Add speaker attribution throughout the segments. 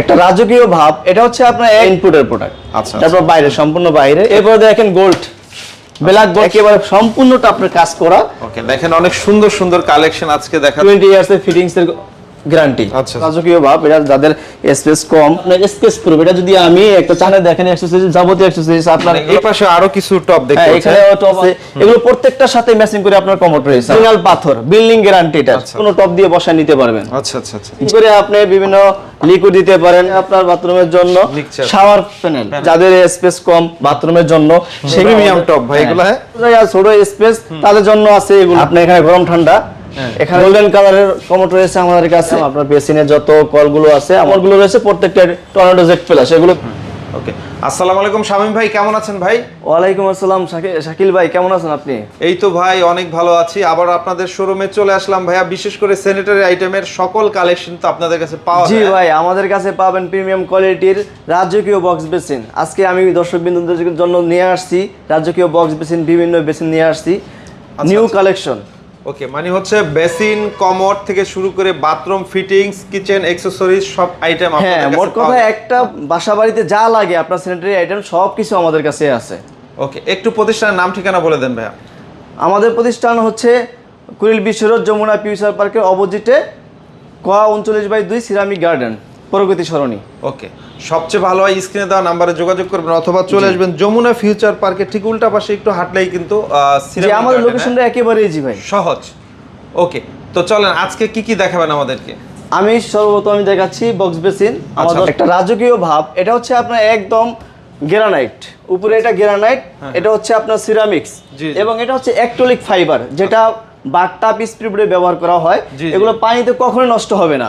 Speaker 1: একটা রাজকীয় ভাব এটা হচ্ছে আপনার ইনপুটের প্রোডাক্ট
Speaker 2: আচ্ছা,
Speaker 1: তারপর বাইরে সম্পূর্ণ বাইরে। এরপর দেখেন গোল্ড ব্ল্যাক গোল্ড একেবারে সম্পূর্ণটা আপনার কাজ করা।
Speaker 2: ওকে দেখেন অনেক সুন্দর সুন্দর কালেকশন আজকে দেখা
Speaker 1: টোয়েন্টি ইয়ার্স এর ফিটিংস এর গ্যারান্টি
Speaker 2: আচ্ছা।
Speaker 1: রাজকীয় ভাব এটা যাদের স্পেস কম আপনার স্পেস প্রুফ এটা যদি আমি একটা চানে দেখেন এক্সারসাইজ যাবতীয় এক্সারসাইজ আপনার
Speaker 2: মানে এই পাশে আরও কিছু টপ দেখতে
Speaker 1: হ্যাঁ,
Speaker 2: পাচ্ছেন
Speaker 1: এখানে টপ আছে। এগুলো প্রত্যেকটার সাথে ম্যাচিং করে আপনার কমোড রয়েছে সিঙ্গেল পাথর বিল্ডিং গ্যারান্টি এটা।
Speaker 2: আচ্ছা।
Speaker 1: কোনো টপ দিয়ে বসায় নিতে পারবেন।
Speaker 2: আচ্ছা আচ্ছা আচ্ছা।
Speaker 1: করে আপনি বিভিন্ন লিকুইড দিতে পারেন আপনার বাথরুমের জন্য। শাওয়ার প্যানেল যাদের স্পেস কম বাথরুমের জন্য
Speaker 2: প্রিমিয়াম টপ ভাই, এগুলো, হ্যাঁ?
Speaker 1: যারা ছোট স্পেস তাদের জন্য আছে এগুলো। আপনি এখানে গরম ঠান্ডা।
Speaker 2: হ্যাঁ।
Speaker 1: এখানে গোল্ডেন কালারের কমোড রয়েছে আমাদের কাছে। আপনার বেসিনের যত কলগুলো আছে আমারগুলো রয়েছে প্রত্যেকটা টর্নেডো জেট ফ্ল্যাশ এগুলো
Speaker 2: ওকে। আসসালামু আলাইকুম শামিম ভাই কেমন আছেন ভাই?
Speaker 1: ওয়ালাইকুম আসসালাম শাকিল ভাই কেমন আছেন আপনি?
Speaker 2: এই তো ভাই অনেক ভালো আছি। আবার আপনাদের শোরুমে চলে আসলাম ভাইয়া। বিশেষ করে স্যানিটারি আইটেমের সকল কালেকশন তো আপনাদের কাছে পাওয়া
Speaker 1: জি ভাই আমাদের কাছে পাবেন প্রিমিয়াম কোয়ালিটির রাজকীয় বক্স বেসিন আজকে আমি দর্শক বিন্দুদের জন্য নিয়ে আসছি রাজকীয় বক্স বেসিন বিভিন্ন বেসিন নিয়ে আসছি। নিউ
Speaker 2: আচ্ছা।
Speaker 1: কালেকশন
Speaker 2: ওকে মানে হচ্ছে বেসিন কমোড থেকে শুরু করে বাথরুম ফিটিংস কিচেন অ্যাকসেসরিজ সব আইটেম
Speaker 1: হ্যাঁ
Speaker 2: আপনাদের
Speaker 1: মোট
Speaker 2: কাছে
Speaker 1: কথা একটা বাসা বাড়িতে যা লাগে আপনার স্যানিটারি আইটেম সব কিছু আমাদের কাছে আছে।
Speaker 2: ওকে একটু প্রতিষ্ঠানের নাম ঠিকানা বলে দেন ভাইয়া।
Speaker 1: আমাদের প্রতিষ্ঠান হচ্ছে কুড়িল বিশ্বরোড যমুনা ফিউচার পার্কের অপোজিটে ক উনচল্লিশ বাই দুই সিরামিক গার্ডেন। প্রগতি সরণি।
Speaker 2: ওকে। সবচেয়ে ভালো হয় স্ক্রিনে দেওয়া নাম্বারে যোগাযোগ করবেন অথবা চলে আসবেন যমুনা ফিউচার পার্কে। ঠিক উল্টা পাশে একটু হাঁটলেই কিন্তু
Speaker 1: আমাদের লোকেশনটা একেবারেই জি ভাই।
Speaker 2: হ্যাঁ? সহজ। ওকে। তো চলেন আজকে কি কি দেখাবেন আমাদেরকে?
Speaker 1: আমি সর্বপ্রথম আমি দেখাচ্ছি বক্স বেসিন আমাদের
Speaker 2: আচ্ছা।
Speaker 1: একটা রাজকীয় ভাব। এটা হচ্ছে আপনার একদম গ্রানাইট উপরে এটা গ্রানাইট এটা হচ্ছে আপনার সিরামিক্স
Speaker 2: হ্যাঁ।
Speaker 1: এবং এটা হচ্ছে অ্যাক্টোলিক ফাইবার যেটা বাটটাপ স্পিডে ব্যবহার করা হয়। এগুলো পানিতে কখনোই নষ্ট হবে না।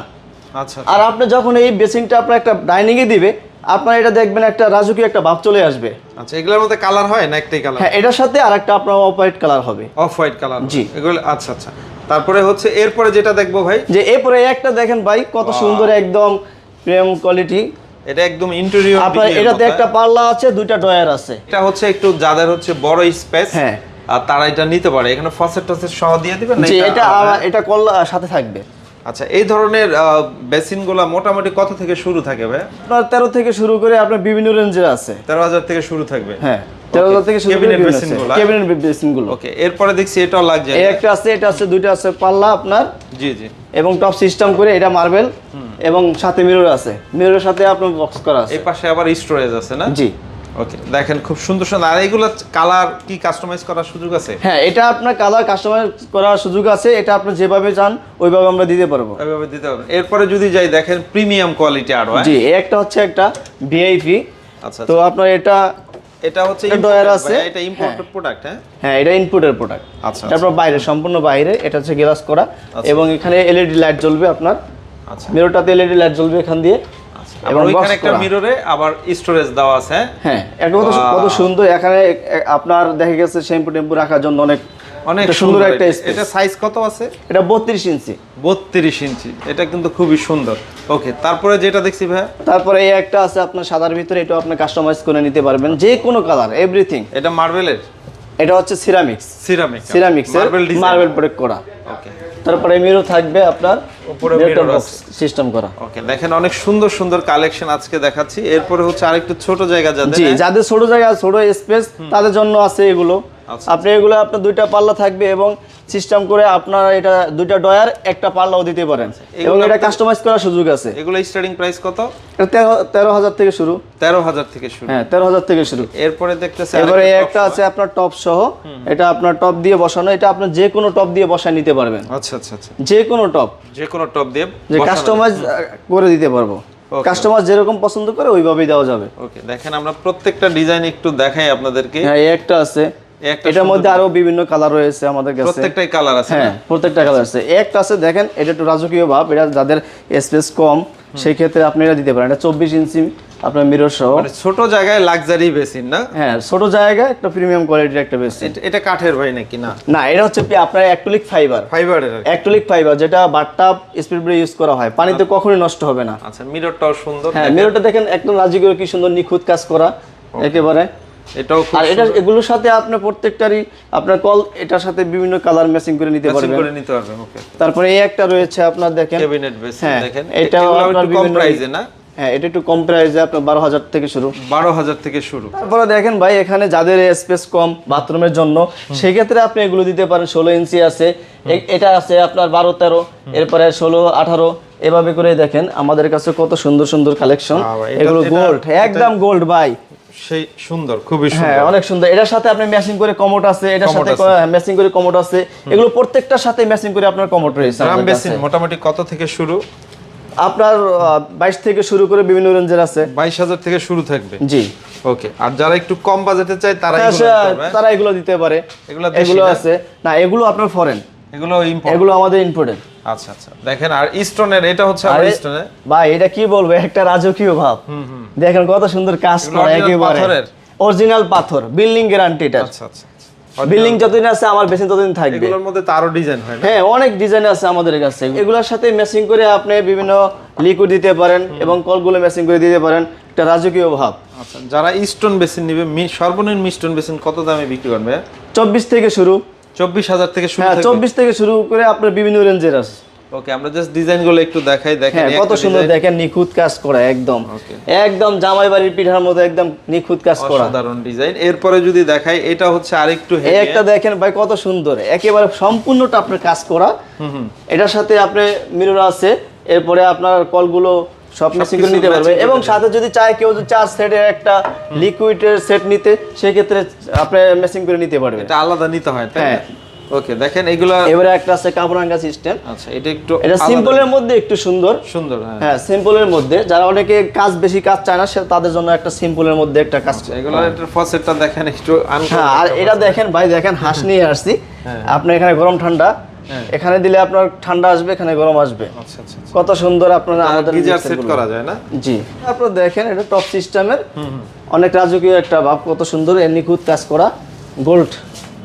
Speaker 2: আচ্ছা।
Speaker 1: আর আপনি যখন এই বেসিনটা আপনার একটা ডাইনিং এ দিবে আপনার এটা দেখবেন একটা রাজকীয় একটা ভাব চলে আসবে।
Speaker 2: আচ্ছা এগুলোর মধ্যে কালার হয় না একটাই কালার?
Speaker 1: হ্যাঁ এটার সাথে আর একটা আপনার অফ হোয়াইট কালার হবে।
Speaker 2: অফ হোয়াইট কালার
Speaker 1: জি।
Speaker 2: এগুলো আচ্ছা আচ্ছা। তারপরে হচ্ছে এরপরে যেটা দেখব ভাই?
Speaker 1: যে এরপরে একটা দেখেন ভাই কত সুন্দর একদম প্রিমিয়াম কোয়ালিটি
Speaker 2: এটা একদম ইন্টেরিয়র
Speaker 1: আপনার এটাতে একটা পাল্লা আছে দুইটা ডয়ার আছে।
Speaker 2: এটা হচ্ছে একটু যাদের হচ্ছে বড় স্পেস
Speaker 1: হ্যাঁ।
Speaker 2: আর তারা এটা নিতে পারে। এখানে ফসেট টসেট সহ দিয়ে দিবেন না এটা
Speaker 1: এটা কল্লা সাথে থাকবে।
Speaker 2: আচ্ছা এই ধরনের বেসিনগুলা মোটামুটি কত থেকে শুরু থাকে ভাই
Speaker 1: আপনার তেরো থেকে শুরু করে আপনার বিভিন্ন রেঞ্জের আছে।
Speaker 2: তেরো হাজার থেকে শুরু থাকবে?
Speaker 1: হ্যাঁ তেরো হাজার থেকে শুরু করে
Speaker 2: Cabinet
Speaker 1: বিভিন্ন
Speaker 2: basin
Speaker 1: আছে।
Speaker 2: গুলা?
Speaker 1: Cabinet basin গুলো
Speaker 2: ওকে এরপরে দেখছি এটাও লাগছে।
Speaker 1: একটা আছে এটা আছে দুইটা আছে পাল্লা আপনার।
Speaker 2: জি জি।
Speaker 1: এবং টপ সিস্টেম করে এটা মার্বেল এবং সাথে মিরর আছে। মিররের সাথে আপনার বক্স করা আছে।
Speaker 2: এই পাশে আবার স্টোরেজ আছে না?
Speaker 1: জি।
Speaker 2: ওকে দেখেন খুব সুন্দর সুন্দর। আর এইগুলো কালার কি কাস্টমাইজ করার সুযোগ আছে?
Speaker 1: হ্যাঁ এটা আপনার কালার কাস্টমাইজ করার সুযোগ আছে। এটা আপনি যেভাবে চান ওইভাবে আমরা দিতে পারব।
Speaker 2: ওইভাবে দিতে হবে এরপরে যদি যাই দেখেন প্রিমিয়াম কোয়ালিটি আরও হ্যাঁ?
Speaker 1: জি একটা হচ্ছে একটা ভিআইপি
Speaker 2: আচ্ছা
Speaker 1: তো আপনার এটা
Speaker 2: এটা হচ্ছে
Speaker 1: এটা
Speaker 2: imported
Speaker 1: ডয়ার আছে।
Speaker 2: এটা ইম্পোর্টেড প্রোডাক্ট হ্যাঁ?
Speaker 1: হ্যাঁ এটা ইনপুটের প্রোডাক্ট
Speaker 2: আচ্ছা,
Speaker 1: তারপর বাইরে সম্পূর্ণ বাইরে। এটা হচ্ছে গ্লাস করা।
Speaker 2: আচ্ছা।
Speaker 1: এবং এখানে এলইডি লাইট জ্বলবে আপনার।
Speaker 2: আচ্ছা।
Speaker 1: মিররটাতে এলইডি লাইট জ্বলবে এখান দিয়ে।
Speaker 2: এবং ওইখানে একটা মিররে আবার স্টোরেজ দেওয়া আছে হ্যাঁ?
Speaker 1: হ্যাঁ কত কত সুন্দর এখানে আপনার দেখা গেছে শ্যাম্পু টেম্পু রাখার জন্য অনেক
Speaker 2: অনেক
Speaker 1: সুন্দর একটা
Speaker 2: এটা। সাইজ কত আছে?
Speaker 1: এটা বত্রিশ ইঞ্চি।
Speaker 2: বত্রিশ ইঞ্চি। এটা কিন্তু খুবই সুন্দর। ওকে তারপরে যেটা দেখছি ভাই
Speaker 1: তারপরে এই একটা আছে আপনার সাদার ভিতরে এটা আপনি কাস্টমাইজ করে নিতে পারবেন। যে কোনো কালার এভরিথিং
Speaker 2: এটা মার্বেলের
Speaker 1: এটা হচ্ছে ceramics
Speaker 2: ceramics
Speaker 1: ceramics
Speaker 2: marble design
Speaker 1: marble পরে করা।
Speaker 2: ওকে
Speaker 1: তারপরে মিরর থাকবে আপনার
Speaker 2: উপরে মিরর
Speaker 1: সিস্টেম করা।
Speaker 2: ওকে দেখেন অনেক সুন্দর সুন্দর কালেকশন আজকে দেখাচ্ছি। এরপরে হচ্ছে আরেকটু ছোট জায়গা যাদের
Speaker 1: জি
Speaker 2: হ্যাঁ?
Speaker 1: যাদের ছোট জায়গা ছোট স্পেস তাদের জন্য আছে এগুলো।
Speaker 2: আচ্ছা,
Speaker 1: আপনি এগুলো আপনার দুইটা পাল্লা থাকবে এবং সিস্টেম করে আপনার এটা দুইটা ডয়ার একটা পাল্লাও দিতে পারেন। এবং এটা কাস্টমাইজ করার সুযোগ আছে।
Speaker 2: এগুলো স্টার্টিং প্রাইস কত?
Speaker 1: তেরো হাজার থেকে শুরু।
Speaker 2: তেরো হাজার থেকে শুরু।
Speaker 1: হ্যাঁ তেরো হাজার থেকে শুরু।
Speaker 2: এরপরে দেখতেছে
Speaker 1: এবারে একটা আছে আপনার টপ সহ। এটা আপনার টপ দিয়ে বসানো এটা আপনার যে কোনো টপ দিয়ে বসায় নিতে পারবেন।
Speaker 2: আচ্ছা আচ্ছা আচ্ছা।
Speaker 1: যে কোনো টপ
Speaker 2: যে কোনো টপ দিয়ে
Speaker 1: যে কাস্টমাইজ করে দিতে পারব। কাস্টমার যেরকম পছন্দ করে ওইভাবেই দেওয়া যাবে।
Speaker 2: ওকে দেখেন আমরা প্রত্যেকটা ডিজাইন একটু দেখাই আপনাদেরকে।
Speaker 1: হ্যাঁ এই একটা আছে। এটার মধ্যে আরও বিভিন্ন কালার রয়েছে আমাদের কাছে।
Speaker 2: প্রত্যেকটাই কালার আছে
Speaker 1: হ্যাঁ প্রত্যেকটা কালার আছে। এই একটা আছে দেখেন এটা একটু রাজকীয় ভাব। এটা যাদের স্পেস কম সেই ক্ষেত্রে আপনি এটা দিতে পারেন। এটা চব্বিশ ইঞ্চি আপনার মিরর সহ।
Speaker 2: মানে ছোট জায়গায় লাক্সারি বেসিন না?
Speaker 1: হ্যাঁ ছোট জায়গায় একটা প্রিমিয়াম কোয়ালিটির একটা বেশি
Speaker 2: এটা- কাঠের ভাই নাকি না?
Speaker 1: না এটা হচ্ছে আপনার অ্যাক্টোলিক ফাইবার
Speaker 2: ফাইবারের
Speaker 1: ফাইবার যেটা বাটটাপ স্পিড ব্রেক ইউজ করা হয়। পানিতে কখনোই নষ্ট হবে না।
Speaker 2: আচ্ছা মিররটাও সুন্দর
Speaker 1: হ্যাঁ মিররটা দেখেন একদম রাজকীয় কি সুন্দর নিখুঁত কাজ করা। একেবারে।
Speaker 2: এটাও
Speaker 1: আর এটা এগুলোর সাথে আপনার প্রত্যেকটারই আপনার কল এটার সাথে বিভিন্ন কালার ম্যাচিং করে নিতে পারবেন।
Speaker 2: করে নিতে পারবেন ওকে
Speaker 1: তারপরে এই একটা রয়েছে আপনার দেখেন।
Speaker 2: ক্যাবিনেট
Speaker 1: হ্যাঁ,
Speaker 2: দেখেন।
Speaker 1: এটাও আপনার
Speaker 2: একটু কম প্রাইসে না?
Speaker 1: হ্যাঁ এটা একটু কম প্রাইসে আপনার বারো হাজার থেকে শুরু।
Speaker 2: বারো হাজার থেকে শুরু।
Speaker 1: তারপরে দেখেন ভাই এখানে যাদের স্পেস কম বাথরুমের জন্য সেক্ষেত্রে আপনি এগুলো দিতে পারেন ষোলো ইঞ্চি আছে। এটা আছে আপনার বারো তেরো এরপরে ষোলো আঠারো এভাবে করে দেখেন। আমাদের কাছে কত সুন্দর সুন্দর কালেকশন এগুলো গোল্ড একদম গোল্ড ভাই।
Speaker 2: সেই সুন্দর খুবই
Speaker 1: হ্যাঁ অনেক সুন্দর। এটার সাথে আপনি ম্যাচিং করে কমোট আছে এটার সাথে ম্যাচিং করে কমোট আছে। এগুলো প্রত্যেকটার সাথে ম্যাচিং করে আপনার কমোট রয়েছে
Speaker 2: ড্রাম বেসিন মোটামুটি কত থেকে শুরু?
Speaker 1: আপনার বাইশ থেকে শুরু করে বিভিন্ন রেঞ্জের আছে।
Speaker 2: বাইশ হাজার থেকে শুরু থাকবে?
Speaker 1: জি।
Speaker 2: ওকে আর যারা একটু কম বাজেটে চায় তারা
Speaker 1: হ্যাঁ,
Speaker 2: পারবে।
Speaker 1: তারা এগুলো দিতে পারে।
Speaker 2: এগুলো
Speaker 1: এগুলো আছে। না এগুলো আপনার ফরেন
Speaker 2: এগুলো ইম্পোর্ট
Speaker 1: এগুলো আমাদের ইম্পোর্টেন্ট
Speaker 2: আচ্ছা আচ্ছা। দেখেন আর স্টোনের এটা হচ্ছে স্টোনের
Speaker 1: ভাই এটা কি বলব? একটা রাজকীয় ভাব। দেখেন কত সুন্দর কাজ করা একেবারে।
Speaker 2: পাথরের?
Speaker 1: অরিজিনাল পাথর বিল্ডিং গ্যারান্টি এটা।
Speaker 2: আচ্ছা আচ্ছা
Speaker 1: বিল্ডিং যতদিন আছে আমার ততদিন থাকবে।
Speaker 2: এগুলোর মধ্যে তো আরও ডিজাইন হয়
Speaker 1: হ্যাঁ অনেক ডিজাইন আছে আমাদের কাছে। এগুলোর সাথে ম্যাচিং করে আপনি বিভিন্ন লিকুইড দিতে পারেন এবং কলগুলো ম্যাচিং করে দিতে পারেন। একটা রাজকীয় ভাব।
Speaker 2: আচ্ছা যারা স্টোন বেসিন নিবে সর্বনিম্ন স্টোন বেসিন কত দামে বিক্রি করবে?
Speaker 1: চব্বিশ থেকে শুরু।
Speaker 2: চব্বিশ হাজার থেকে শুরু
Speaker 1: হ্যাঁ চব্বিশ থেকে শুরু করে আপনার বিভিন্ন রেঞ্জের আছে।
Speaker 2: ওকে আমরা জাস্ট ডিজাইনগুলো একটু দেখাই দেখেন
Speaker 1: হ্যাঁ কত সুন্দর দেখেন নিখুঁত কাজ করা একদম। একদম জামাই বাড়ির পিঠার মতো একদম নিখুঁত কাজ করা।
Speaker 2: অসাধারণ ডিজাইন এরপরে যদি দেখাই এটা হচ্ছে আরেকটু
Speaker 1: একটা দেখেন ভাই কত সুন্দর। একেবারে সম্পূর্ণটা আপনার কাজ করা। এটার সাথে আপনি মিরর আছে এরপরে আপনার কলগুলো সব করে নিতে পারবে। এবং সাথে যদি চায় কেউ যদি চার সেটের একটা লিকুইডের সেট নিতে সেক্ষেত্রে আপনি করে নিতে পারবে।
Speaker 2: এটা আলাদা নিতে হয় তাই
Speaker 1: হ্যাঁ।
Speaker 2: ওকে দেখেন এগুলো
Speaker 1: এবারে একটা আছে কাপড়াঙ্গা সিস্টেম
Speaker 2: আচ্ছা এটা একটু
Speaker 1: এটা সিম্পলের মধ্যে একটু সুন্দর।
Speaker 2: সুন্দর হ্যাঁ।
Speaker 1: হ্যাঁ সিম্পলের মধ্যে। যারা অনেকে কাজ বেশি কাজ চায় না সে তাদের জন্য একটা সিম্পলের মধ্যে একটা কাজ
Speaker 2: এগুলো একটা ফসেটটা দেখেন একটু
Speaker 1: হ্যাঁ আর এটা দেখেন ভাই দেখেন হাঁস নিয়ে আসছি।
Speaker 2: হ্যাঁ।
Speaker 1: আপনার এখানে গরম ঠান্ডা। এখানে দিলে আপনার ঠান্ডা আসবে এখানে গরম আসবে।
Speaker 2: আচ্ছা আচ্ছা
Speaker 1: কত সুন্দর আপনারা আমাদের
Speaker 2: গিজার সেট করা যায় না?
Speaker 1: জি। তারপর দেখেন এটা টপ সিস্টেমের অনেক রাজকীয় একটা ভাব কত সুন্দর এর নিখুঁত কাজ করা গোল্ড।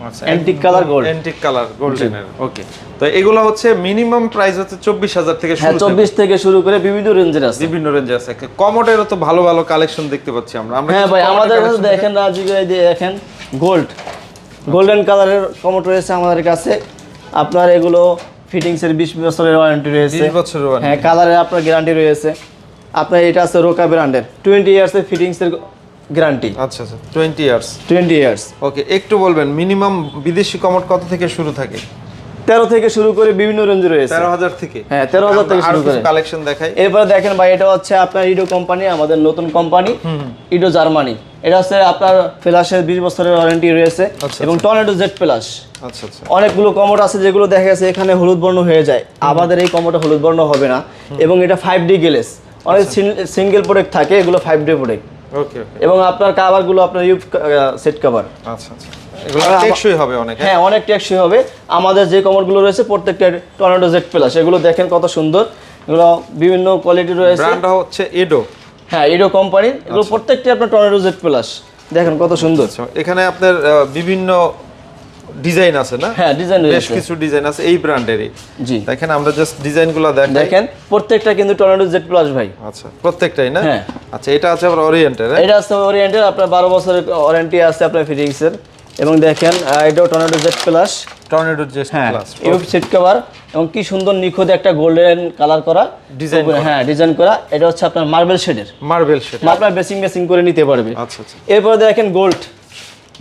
Speaker 2: আচ্ছা
Speaker 1: Antique color gold।
Speaker 2: Antique colour গোল্ডেনের ওকে তো এগুলো হচ্ছে মিনিমাম প্রাইস হচ্ছে চব্বিশ হাজার থেকে
Speaker 1: হ্যাঁ
Speaker 2: শুরু
Speaker 1: চব্বিশ থেকে শুরু করে বিভিন্ন রেঞ্জের আছে।
Speaker 2: বিভিন্ন রেঞ্জে আছে। কমোডেরও তো ভালো ভালো কালেকশন দেখতে পাচ্ছি আমরা। আমরা
Speaker 1: হ্যাঁ ভাই আমাদের কাছে দেখেন। রাজকীয় এই দেখেন গোল্ড গোল্ডেন কালারের কমোট রয়েছে আমাদের কাছে। আপনার এগুলো ফিটিংসের বিশ বছরের ওয়ারেন্টি রয়েছে।
Speaker 2: 20 বছরের
Speaker 1: হ্যাঁ কালারের আপনার গ্যারান্টি রয়েছে। আপনার এটা আছে রোকা ব্র্যান্ডের টোয়েন্টি ইয়ার্সের ফিটিংসের গ্যারান্টি
Speaker 2: আচ্ছা আচ্ছা twenty years
Speaker 1: twenty years
Speaker 2: okay একটু বলবেন মিনিমাম বিদেশি কমোড কত থেকে শুরু থাকে?
Speaker 1: তেরো থেকে শুরু করে বিভিন্ন রেঞ্জ রয়েছে।
Speaker 2: তেরো হাজার থেকে?
Speaker 1: হ্যাঁ, 13,000 থেকে শুরু করে।
Speaker 2: কালেকশন দেখাই।
Speaker 1: এরপরে দেখেন ভাই এটা হচ্ছে আপনার ইডো কোম্পানি আমাদের নতুন কোম্পানি ইডো জার্মানি এটা হচ্ছে আপনার ফ্ল্যাশের বিশ বছরের ওয়ারেন্টি রয়েছে
Speaker 2: আচ্ছা,
Speaker 1: এবং টর্নেডো জেড প্লাস
Speaker 2: আচ্ছা আচ্ছা।
Speaker 1: অনেকগুলো কমোড আছে যেগুলো দেখা গেছে এখানে হলুদ বর্ণ হয়ে যায়। আমাদের এই কমোডটা হলুদ বর্ণ হবে না। এবং এটা ফাইভ ডি গ্লেস অনেক সিঙ্গেল প্রোডাক্ট থাকে এগুলো five D product
Speaker 2: okay okay
Speaker 1: এবং আপনার কাভারগুলো আপনার ইউভ সেট কাভার
Speaker 2: আচ্ছা আচ্ছা। টেকসই হবে অনেক হ্যাঁ?
Speaker 1: হ্যাঁ অনেক টেকসই হবে। আমাদের যে কমোডগুলো রয়েছে প্রত্যেকটা টর্নেডো জেড প্লাস এগুলো দেখেন কত সুন্দর। এগুলো বিভিন্ন কোয়ালিটি রয়েছে।
Speaker 2: ব্র্যান্ডটা হচ্ছে এডো
Speaker 1: হ্যাঁ ইডো কোম্পানি এগুলো প্রত্যেকটি আপনার টর্নেডো জেড প্লাস দেখেন কত সুন্দর।
Speaker 2: আচ্ছা এখানে আপনার বিভিন্ন ডিজাইন আছে না?
Speaker 1: হ্যাঁ ডিজাইন
Speaker 2: বেশ কিছু ডিজাইন আছে এই ব্র্যান্ডেরই
Speaker 1: জি।
Speaker 2: দেখেন আমরা জাস্ট ডিজাইনগুলো দেখাই।
Speaker 1: দেখেন প্রত্যেকটা কিন্তু টর্নেডো জেড প্লাস ভাই।
Speaker 2: আচ্ছা প্রত্যেকটাই না?
Speaker 1: হ্যাঁ।
Speaker 2: আচ্ছা এটা আছে আবার ওরিয়েন্টের
Speaker 1: এটা আছে ওরিয়েন্টের আপনার বারো বছরের ওয়ারেন্টি আছে আপনার ফিটিংসের এবং দেখেন এটাও tornado jet plus
Speaker 2: tornado zest
Speaker 1: হ্যাঁ সেট সিট কভার এবং কি সুন্দর নিখুঁত একটা গোল্ডেন কালার করা।
Speaker 2: ডিজাইন করা।
Speaker 1: হ্যাঁ ডিজাইন করা। এটা হচ্ছে আপনার মার্বেল শেডের
Speaker 2: মার্বেল শেড
Speaker 1: আপনার বেসিং বেসিং করে নিতে পারবে।
Speaker 2: আচ্ছা আচ্ছা।
Speaker 1: এরপরে দেখেন গোল্ড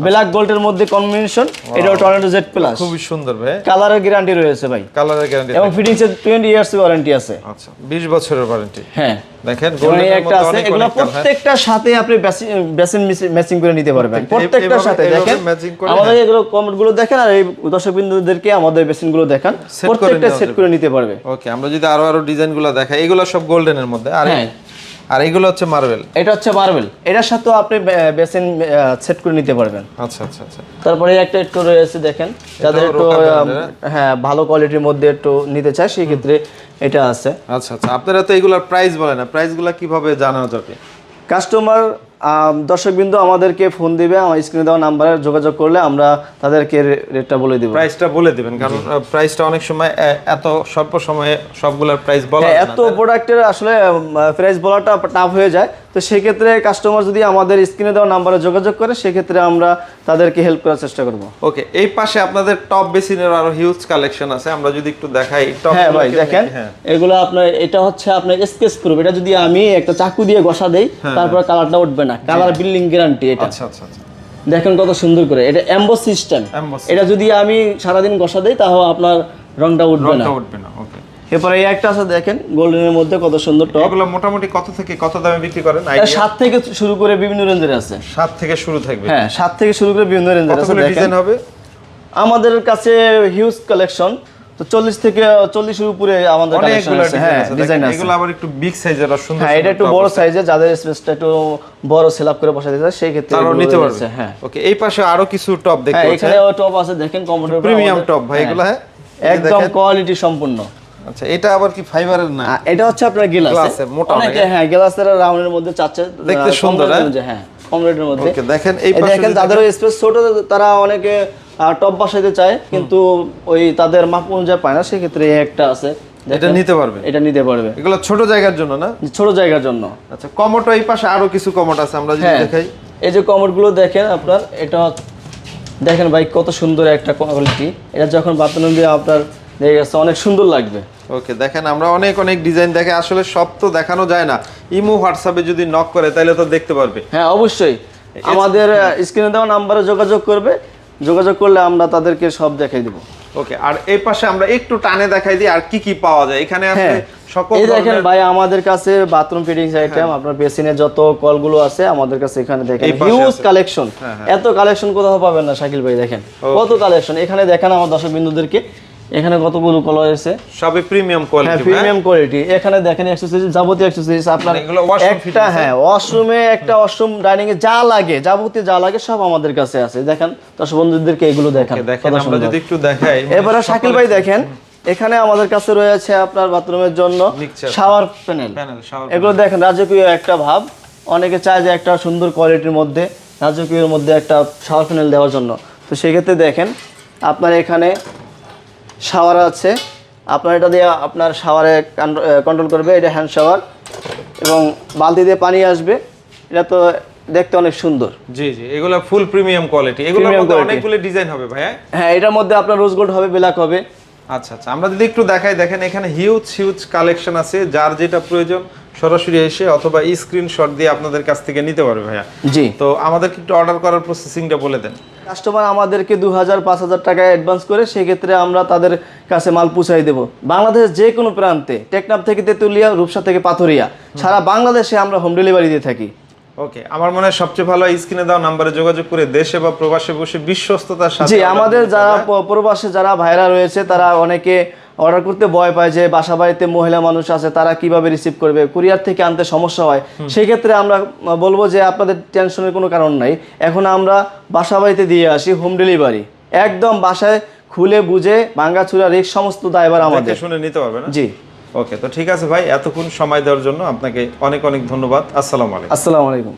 Speaker 1: ব্ল্যাক গোল্ডের মধ্যে কম্বিনেশন এটাও টর্নেডো জেড প্লাস
Speaker 2: খুবই সুন্দর ভাই।
Speaker 1: কালারের গ্যারান্টি রয়েছে ভাই।
Speaker 2: কালারের গ্যারান্টি
Speaker 1: এবং ফিটিংসের টোয়েন্টি ইয়ার্স ওয়ারেন্টি আছে।
Speaker 2: আচ্ছা 20 বছরের ওয়ারেন্টি
Speaker 1: হ্যাঁ।
Speaker 2: দেখেন গোল্ডের
Speaker 1: একটা আছে এগুলো
Speaker 2: হ্যাঁ।
Speaker 1: প্রত্যেকটার সাথে আপনি বেসিন ম্যাচিং করে নিতে পারবেন। প্রত্যেকটার সাথে দেখেন আমাদের এগুলো কমেন্টগুলো দেখেন আর এই দর্শক বিন্দুদেরকে আমাদের বেসিনগুলো দেখান। প্রত্যেকটা সেট করে নিতে পারবে।
Speaker 2: ওকে আমরা যদি আরও আরও ডিজাইনগুলো দেখাই এগুলো সব গোল্ডেনের মধ্যে। আর
Speaker 1: হ্যাঁ।
Speaker 2: আর এগুলো হচ্ছে মার্বেল
Speaker 1: এটা হচ্ছে মার্বেল এটার সাথেও আপনি বেসিন সেট করে নিতে পারবেন।
Speaker 2: আচ্ছা আচ্ছা আচ্ছা।
Speaker 1: তারপরে একটা একটু রয়েছে দেখেন। যাদের একটু
Speaker 2: brand-এর,
Speaker 1: হ্যাঁ। ভালো কোয়ালিটির মধ্যে একটু নিতে চায় সেই ক্ষেত্রে এটা আছে।
Speaker 2: আচ্ছা আচ্ছা। আপনারা তো এগুলোর প্রাইস বলেন না। প্রাইসগুলো কীভাবে জানা যাবে?
Speaker 1: কাস্টমার দর্শকবিন্দু আমাদেরকে ফোন দিবে আমার স্ক্রিনে দেওয়া নাম্বারে যোগাযোগ করলে আমরা তাদেরকে রেটটা বলে দিব।
Speaker 2: প্রাইসটা বলে দিবেন কারণ প্রাইসটা অনেক সময় এত স্বল্প সময়ে সবগুলোর প্রাইস বলা
Speaker 1: হ্যাঁ, এত প্রোডাক্টের আসলে প্রাইস বলাটা টাফ হয়ে যায়। তো সেক্ষেত্রে কাস্টমার যদি আমাদের স্ক্রিনে দেওয়া নাম্বারে যোগাযোগ করে সেক্ষেত্রে আমরা তাদেরকে হেল্প করার চেষ্টা করব।
Speaker 2: ওকে এই পাশে আপনাদের টপ বেসিনের আরও হিউজ কালেকশন আছে আমরা যদি একটু দেখাই টপ
Speaker 1: হ্যাঁ ভাই দেখেন। এগুলো আপনার এটা হচ্ছে আপনার স্কেচ প্রুফ এটা যদি আমি একটা চাকু দিয়ে ঘষা দেই তারপর কালারটা উঠবে না। কালার বিল্ডিং গ্যারান্টি এটা।
Speaker 2: আচ্ছা আচ্ছা আচ্ছা।
Speaker 1: দেখেন কত সুন্দর করে। এটা এমবস সিস্টেম এটা যদি আমি সারাদিন ঘষা দেই তাহলে আপনার রংটা উঠবে না।
Speaker 2: রংটা উঠবে না ওকে
Speaker 1: এরপরে এই একটা আছে দেখেন গোল্ডেনের মধ্যে কত সুন্দর টপ
Speaker 2: এগুলো মোটামুটি কত থেকে কত দামে বিক্রি করেন? আইডিয়া
Speaker 1: সাত থেকে শুরু করে বিভিন্ন রেঞ্জের আছে।
Speaker 2: সাত থেকে শুরু থাকবে।
Speaker 1: হ্যাঁ সাত থেকে শুরু করে বিভিন্ন রেঞ্জের আছে দেখেন।
Speaker 2: ডিজাইন হবে?
Speaker 1: আমাদের কাছে হিউজ কালেকশন তো চল্লিশ থেকে চল্লিশের উপরে আমাদের কালেকশন আছে। হ্যাঁ ডিজাইন আছে।
Speaker 2: এগুলো আবার একটু বিগ সাইজের আর সুন্দর
Speaker 1: হ্যাঁ এটা একটু বড় সাইজে যাদের স্পেসটা একটু বড় করে বসাতে চায় সেই ক্ষেত্রে
Speaker 2: তারও নিতে পারবে।
Speaker 1: হ্যাঁ।
Speaker 2: ওকে এই পাশে আরও কিছু টপ দেখতে
Speaker 1: হ্যাঁ
Speaker 2: পাচ্ছেন।
Speaker 1: এখানে টপ আছে দেখেন
Speaker 2: প্রিমিয়াম টপ ভাই এগুলো হ্যাঁ?
Speaker 1: একদম কোয়ালিটি সম্পূর্ণ।
Speaker 2: আচ্ছা এটা আবার কি ফাইবারের না?
Speaker 1: এটা হচ্ছে আপনার গ্লাস
Speaker 2: গ্লাসের, মোটা
Speaker 1: অনেকে হ্যাঁ গ্লাসের রাউন্ডের মধ্যে চাচ্ছে।
Speaker 2: দেখতে সুন্দর, হ্যাঁ?
Speaker 1: হ্যাঁ কম রেটের মধ্যে।
Speaker 2: ওকে দেখেন এই পাশে
Speaker 1: দেখেন
Speaker 2: যদি
Speaker 1: তাদের স্পেস ছোট তারা অনেকে টপ বসাইতে চায় কিন্তু ওই তাদের মাপ অনুযায়ী পায় না সেক্ষেত্রে একটা আছে।
Speaker 2: এটা নিতে পারবে?
Speaker 1: এটা নিতে পারবে।
Speaker 2: এগুলো ছোট জায়গার জন্য না?
Speaker 1: ছোট জায়গার জন্য।
Speaker 2: আচ্ছা কমোটো এই পাশে আরও কিছু কমোট আছে আমরা যদি
Speaker 1: হ্যাঁ।
Speaker 2: দেখাই।
Speaker 1: এই যে কমোডগুলো দেখেন আপনার এটা দেখেন ভাই কত সুন্দর একটা কোয়ালিটি এটা যখন বাথরুম দিয়ে আপনার দেখে গেছে অনেক সুন্দর লাগবে।
Speaker 2: ওকে দেখেন আমরা অনেক অনেক ডিজাইন দেখে আসলে সব তো দেখানো যায় না। ইমো হোয়াটসঅ্যাপে যদি নক করে তাহলে তো দেখতে পারবে।
Speaker 1: হ্যাঁ অবশ্যই। আমাদের স্ক্রিনে দেওয়া নাম্বারে যোগাযোগ করবে। যোগাযোগ করলে আমরা তাদেরকে সব দেখাই দিব।
Speaker 2: ওকে আর এই পাশে আমরা একটু টানে দেখাই দিই আর কি কি পাওয়া যায়? এখানে আছে
Speaker 1: হ্যাঁ।
Speaker 2: সকল
Speaker 1: এই দেখেন ভাই আমাদের কাছে বাথরুম ফিটিংস আইটেম আপনার বেসিনের যত কলগুলো আছে আমাদের কাছে এখানে দেখেন হিউজ কালেকশন
Speaker 2: হ্যাঁ,
Speaker 1: এত কালেকশন কোথাও পাবেন না শাকিল ভাই দেখেন। কত কালেকশন এখানে দেখেন আমার দর্শক বিন্দুদেরকে এখানে কতগুলো কলার আছে?
Speaker 2: সবই প্রিমিয়াম কোয়ালিটি হ্যাঁ
Speaker 1: প্রিমিয়াম কোয়ালিটি এখানে দেখেন এক্সেসরিজ যাবতীয় এক্সেসরিজ আপনার
Speaker 2: মানে
Speaker 1: একটা হ্যাঁ ওয়াশরুমে একটা ওয়াশরুম ডাইনিং এ যা লাগে যাবতীয় যা লাগে সব আমাদের কাছে আছে। দেখেন দর্শক বন্ধুদেরকে এগুলো দেখেন
Speaker 2: দেখেন আমরা যদি একটু দেখাই মানে
Speaker 1: এবারে শাকিল ভাই দেখেন এখানে আমাদের কাছে রয়েছে আপনার বাথরুমের জন্য শাওয়ার প্যানেল এগুলো দেখেন রাজকীয় একটা ভাব। অনেকে চায় যে একটা সুন্দর কোয়ালিটির মধ্যে রাজকীয়ের মধ্যে একটা শাওয়ার প্যানেল দেওয়ার জন্য। তো সেক্ষেত্রে দেখেন আপনার এখানে শাওয়ার আছে। আপনার এটা দিয়ে আপনার শাওয়ারে কন্ট্রোল করবে এটা হ্যান্ড শাওয়ার এবং বালতি দিয়ে পানি আসবে। এটা তো দেখতে অনেক সুন্দর।
Speaker 2: জি জি এগুলো ফুল প্রিমিয়াম কোয়ালিটি এগুলোর মধ্যে অনেকগুলো ডিজাইন হবে ভাইয়া।
Speaker 1: হ্যাঁ এটার মধ্যে আপনার রোজ গোল্ড হবে ব্ল্যাক হবে।
Speaker 2: আচ্ছা আচ্ছা আমরা যদি একটু দেখাই দেখেন এখানে হিউজ হিউজ কালেকশন আছে। যার যেটা প্রয়োজন সরাসরি এসে অথবা স্ক্রিনশট দিয়ে আপনাদের কাছ থেকে নিতে পারবে ভাইয়া।
Speaker 1: জি।
Speaker 2: তো আমাদেরকে একটু অর্ডার করার প্রসেসিংটা বলে দেন।
Speaker 1: কাস্টমার আমাদেরকে দু হাজার পাঁচ হাজার টাকা অ্যাডভান্স করে সেক্ষেত্রে আমরা তাদের কাছে মাল পৌঁছাই দেবো বাংলাদেশের যে কোনো প্রান্তে টেকনাফ থেকে তেঁতুলিয়া রূপসা থেকে পাথরিয়া সারা বাংলাদেশে আমরা হোম ডেলিভারি দিয়ে থাকি
Speaker 2: ওকে আমার মনে হয় সবচেয়ে ভালো স্ক্রিনে দেওয়া নাম্বারে যোগাযোগ করে দেশে বা প্রবাসে বসে বিশ্বস্ততার সাথে
Speaker 1: আমাদের যারা। প্রবাসে যারা ভাইরা রয়েছে তারা অনেকে অর্ডার করতে ভয় পায় যে বাসা বাড়িতে মহিলা মানুষ আছে তারা কীভাবে রিসিভ করবে? কুরিয়ার থেকে আনতে সমস্যা হয়। সেক্ষেত্রে আমরা বলব যে আপনাদের টেনশনের কোনো কারণ নাই। এখন আমরা বাসা বাড়িতে দিয়ে আসি হোম ডেলিভারি একদম বাসায় খুলে বুঝে ভাঙ্গাচুরা রিক্স সমস্ত দায়ভার আমাদের।
Speaker 2: শুনে নিতে পারবে না?
Speaker 1: জি।
Speaker 2: ওকে তো ঠিক আছে ভাই এতক্ষণ সময় দেওয়ার জন্য আপনাকে অনেক অনেক ধন্যবাদ। আসসালামু আলাইকুম।
Speaker 1: আসসালামু আলাইকুম।